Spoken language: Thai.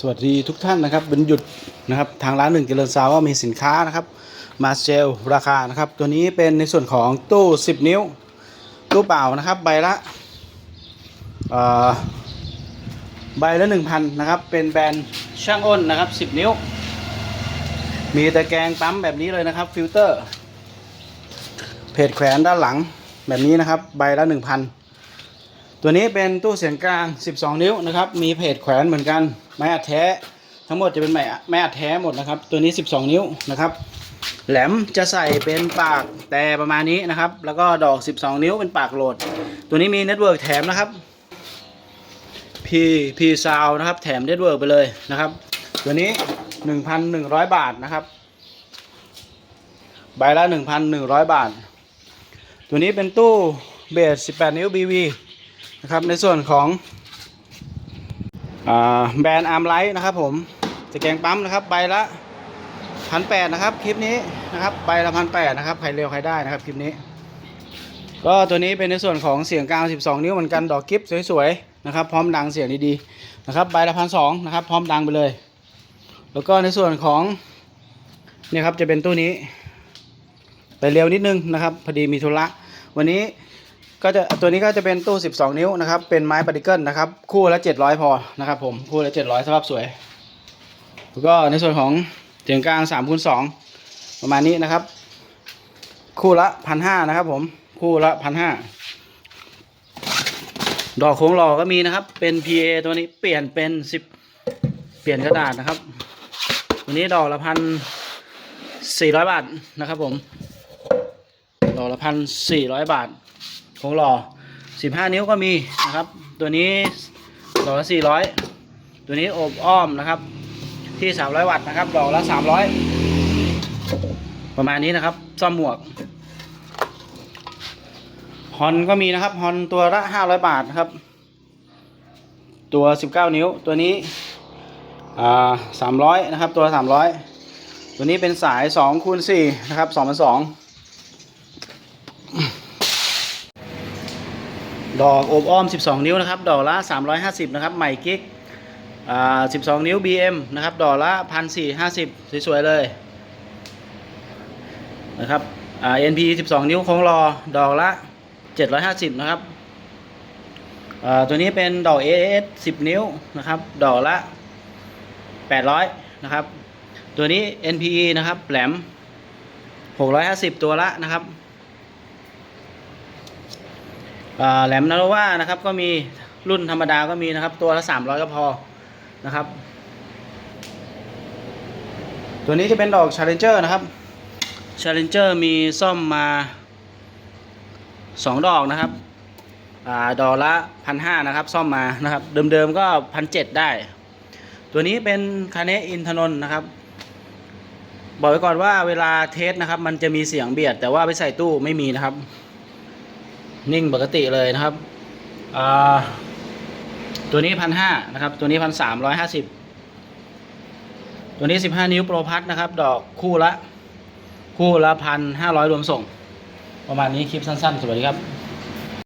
สวัสดีทุกท่านนะครับเป็นหยุดนะครับทางร้านหนึ่งเจริญซาวก็มีสินค้านะครับ มาเซลราคานะครับ ตัวนี้เป็นในส่วนของตู้ 10 นิ้ว ตู้เปล่านะครับ ใบละเอ่อใบละ 1,000นะครับ เป็นแบรนด์ช่างอ้นนะครับ 10 นิ้ว มีตะแกรงปั๊มแบบนี้เลยนะครับ ฟิลเตอร์ เพจแขวนด้านหลังแบบนี้นะครับ ใบละ 1,000 ตัวนี้เป็นตู้เสียงกลาง 12 นิ้วนะครับ มีเพจแขวนเหมือนกัน ไม้อัดแท้ ทั้งหมดจะเป็นไม้ไม้อัดแท้หมดนะครับ ตัวนี้ 12 นิ้วนะครับ แหลมจะใส่เป็นปากแต่ประมาณนี้นะครับ แล้วก็ดอก 12 นิ้วเป็นปากโหลด ตัวนี้มีเน็ตเวิร์กแถมนะครับพีพีซาวนะครับ แถมเน็ตเวิร์กไปเลยนะครับ ตัวนี้ 1,100 บาทนะครับ ใบละ 1,100 บาท ตัวนี้เป็นตู้เบส 18 นิ้ว BV นะครับในส่วนของแบรนด์อาร์มไลท์นะครับผมตะแกงปั๊มนะครับใบละพันแปดนะครับคลิปนี้นะครับใบละพันแปดนะครับใครเร็วใครได้นะครับคลิปนี้ ก็ตัวนี้เป็นในส่วนของเสียงกลาง12 นิ้วเหมือนกันดอกกิฟสวยๆนะครับพร้อมดังเสียงดีๆนะครับใบละพันสองนะครับพร้อมดังไปเลย แล้วก็ในส่วนของเนี่ยครับจะเป็นตู้นี้ ไปเร็วนิดนึงนะครับพอดีมีธุระวันนี้ ก็จะตัวนี้ก็จะเป็นตู้ 12 นิ้วนะครับ เป็นไม้ปาร์ติเกิลนะครับ คู่ละ 700 พอนะครับผม คู่ละ 700สภาพสวย แล้วก็ในส่วนของเสียงกลาง3คูณ2ประมาณนี้นะครับ คู่ละพันห้านะครับผม คู่ละพันห้าดอกโค้งหล่อก็มีนะครับ เป็น PA ตัวนี้เปลี่ยนเป็น 10 เปลี่ยนกระดาษนะครับตัวนี้ดอกละพันสี่ร้อยบาทนะครับผม ดอกละพันสี่ร้อยบาท ของหล่อ 15 นิ้วก็มีนะครับ ตัวนี้ดอกละ400 ตัวนี้อบอ้อมนะครับ ที่ 300 วัตต์นะครับดอกละ 300 ประมาณนี้นะครับ ซ่อมหมวกฮอนก็มีนะครับฮอนตัวละ 500 บาทนะครับ ตัว 19 นิ้วตัวนี้อ่า300 นะครับ ตัวละ300 ตัวนี้เป็นสาย2คูณ4นะครับ2 2 0 0 ดอกอบอ้อม 12 นิ้วนะครับ ดอกละ 350 นะครับ ใหม่กิ๊กอ่า12 นิ้ว BM นะครับ ดอกละ 1,450 สวยๆ เลยนะครับอ่า NP 12 นิ้วโค้งรอ ดอกละ 750 นะครับอ่าตัวนี้เป็นดอก AS 10 นิ้วนะครับ ดอกละ 800 นะครับ ตัวนี้ NPE นะครับ แหลม 650 ตัวละนะครับ แหลมนาโรว่านะครับก็มีรุ่นธรรมดาก็มีนะครับ ตัวละสามร้อยก็พอนะครับ ตัวนี้จะเป็นดอก Challenger นะครับ Challenger มีซ่อมมาสองดอกนะครับอดอกละพันห้านะครับ ซ่อมมานะครับ เดิมๆก็พันเจ็ดได้ ตัวนี้เป็นคาเนอินทนนท์นะครับ บอกไว้ก่อนว่าเวลาเทสนะครับ มันจะมีเสียงเบียด แต่ว่าไปใส่ตู้ไม่มีนะครับ นิ่งปกติเลยนะครับอ่าตัวนี้พันห้านะครับ ตัวนี้พันสามร้อยห้าสิบตัวนี้สิบห้านิ้วโปรพัทนะครับ ดอกคู่ละ คู่ละพันห้าร้อยรวมส่ง ประมาณนี้คลิปสั้น ๆ สวัสดีครับ